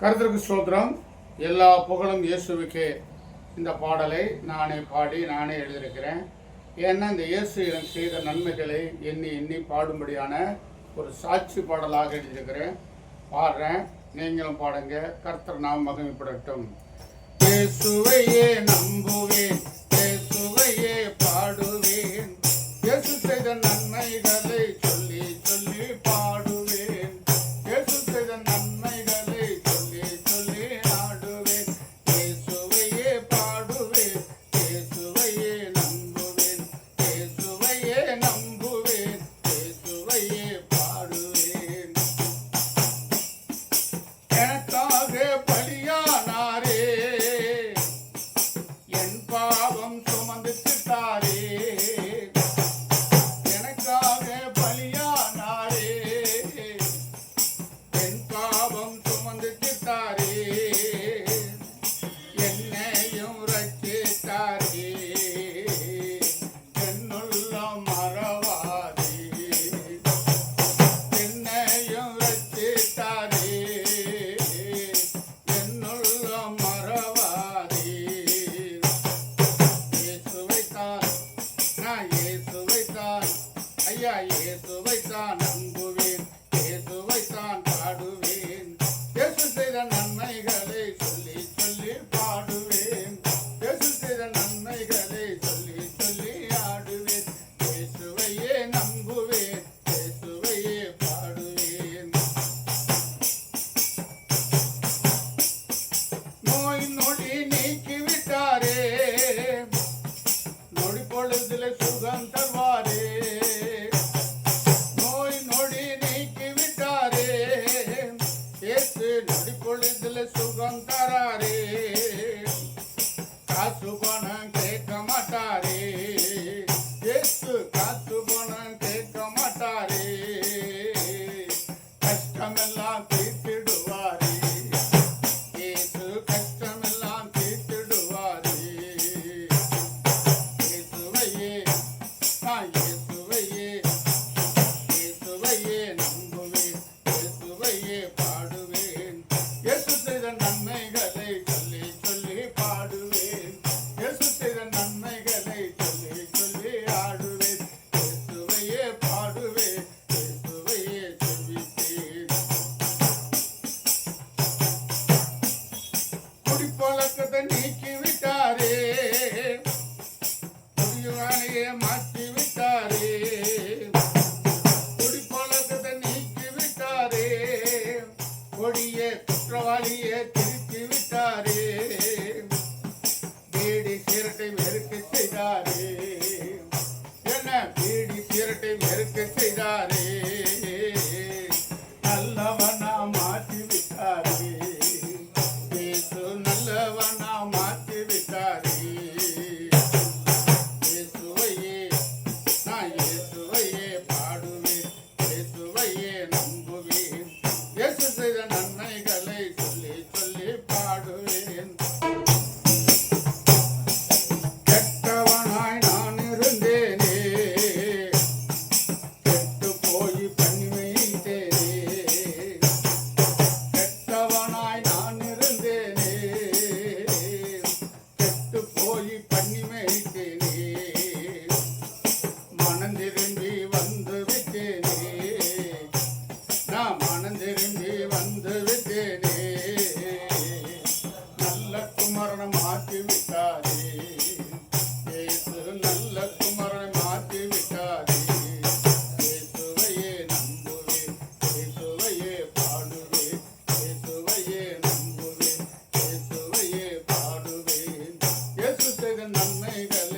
கருத்திற்கு ஸ்தோத்திரம். எல்லா புகழும் இயேசுவுக்கே. இந்த பாடலை நானே பாடி நானே எழுதியிருக்கிறேன். ஏன்னா இந்த இயேசு எனக்கு செய்த நன்மைகளை எண்ணி எண்ணி பாடும்படியான ஒரு சாட்சி பாடலாக எழுதியிருக்கிறேன். பாடுறேன். நீங்களும் பாடுங்க. கர்த்தர் நாம் மகிமைப்படட்டும். இயேசுவையே நம்புவேன். yeah. சுகம் தருவாரே நோய் நொடி நீக்கி விட்டாரே ஏசு நொடி பொழுதுல சுகம் Aí. குமரனை மாற்றி விட்டாரே ஏசு நல்ல குமரனை மாற்றி விட்டாரே ஏசுவையே நம்புவே ஏசுவையே பாடுவே ஏசுவையே நம்புவே ஏசுவையே பாடுவே ஏசு செய்த நன்மைகள்